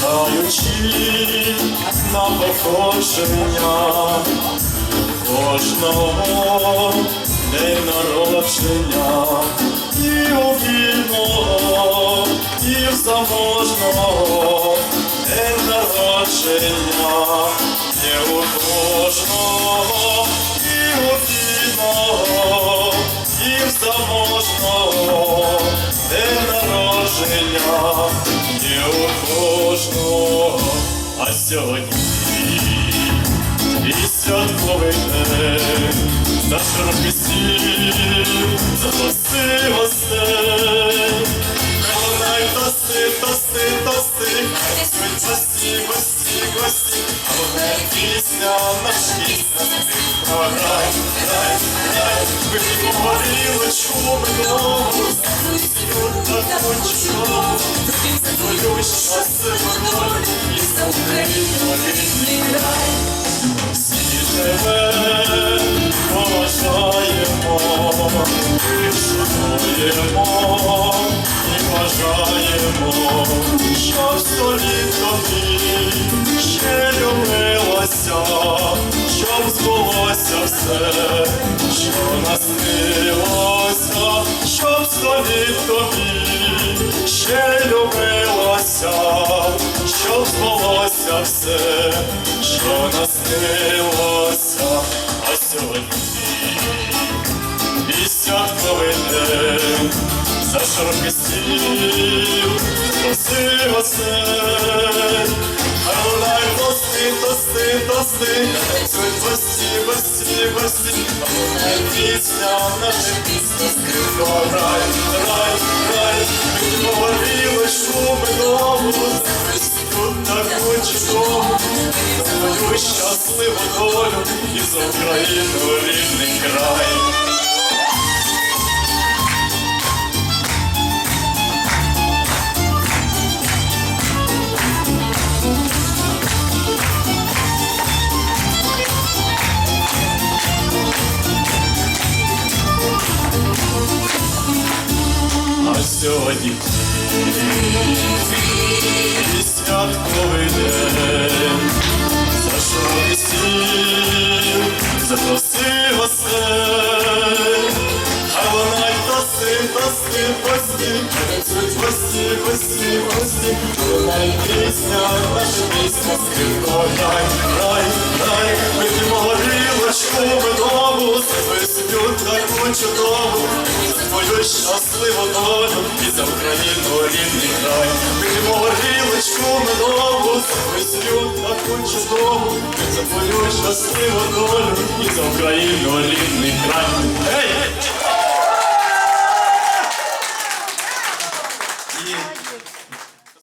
Даючи на походження кожного день народження і у вільного, і в заможного день народження, не у кожного. Народження, і у кожного, а сьогодні і святковий день, за широкий стіл, запроси гостей, Хай тости, тости, тости, хай гості, гості, гості, вона пісня, наша пісня, ти грай, грай, грай, вип'ємо горілочку медову, щоб збулося все, що наснилося, збулося все, що наснилося, а сьогодні святковий день, за широкий стіл, проси хай тости, тости, тости, танцюють гості, гості, гості, а пісня, наша пісня, рай, рай, рай, ми говорили, що медову, тут таку чудову, за твою щасливу долю і за Україну рідний край. А сьогодні і святковий день, за широкий запроси гостей, а вона й тости, тости, гості, танцюють гості, гості, гості, вона й пісня, наша пісня, скрипко, рай, рай, рай, вип'ємо горілочку медову, за твою таку чудову, твою щасливу долю і за Україну рідний край. За твою сім'ю таку чудову, за твою щасливу долю і за Україну рідний край. Гей!